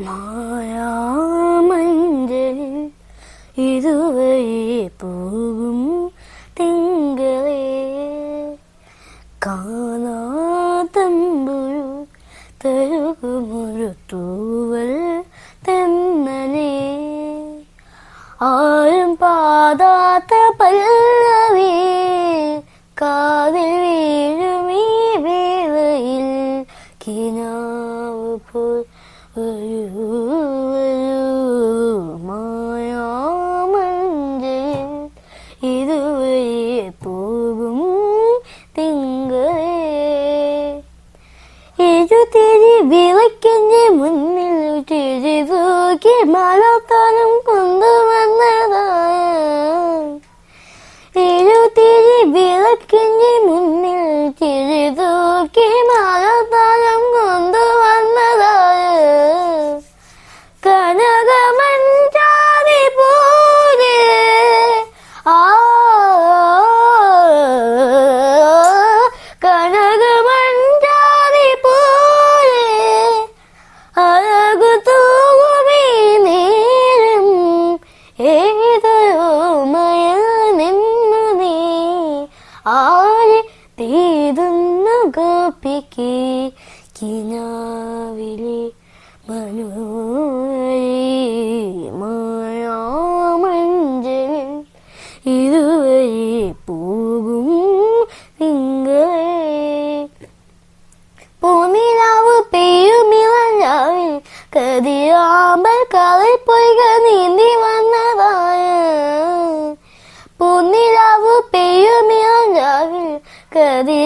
മായാമഞ്ചലിൽ ഇതുവഴി പോകും തിങ്കളെ. കാണാതമ്പുഴു തരുകുമൊരു തൂവൽ തെന്നനെ. ആരും പാതാത്ത പല്ലവി കാതിൽ വീഴുമീ വേളയിൽ കിനാവ് เก็บมาแล้ว ആരെ തേടുന്ന ഗോപിക്ക് കിനാവിലെ മനോഹരി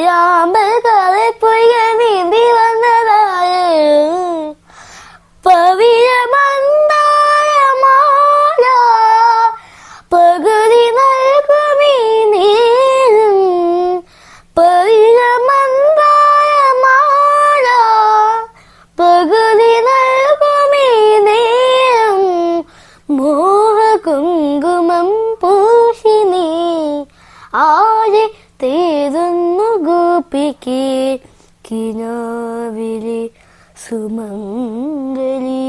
കതിരാമ്പൽ കളി പൊയ്ക നീന്തി വന്നതായ ഗോപിക്ക് കിനാവിലെ സുമംഗലി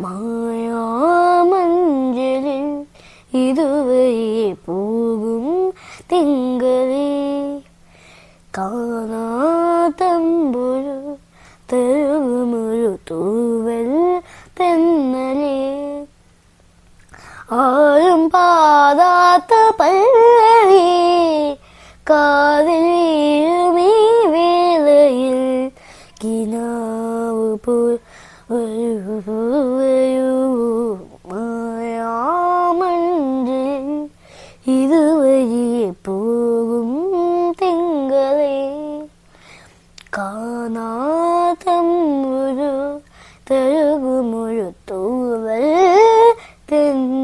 മായാമഞ്ജലിൽ ഇതുവരെ പോകും തിങ്കളി. കാണാതമ്പുഴു തരുകുമൊരു മായാമഞ്ചിൽ ഇതുവഴി പോകും തിങ്കളെ. കാണാതമ്മൊരു തഴുകുമൊരു തൂവൽ തെങ്ങ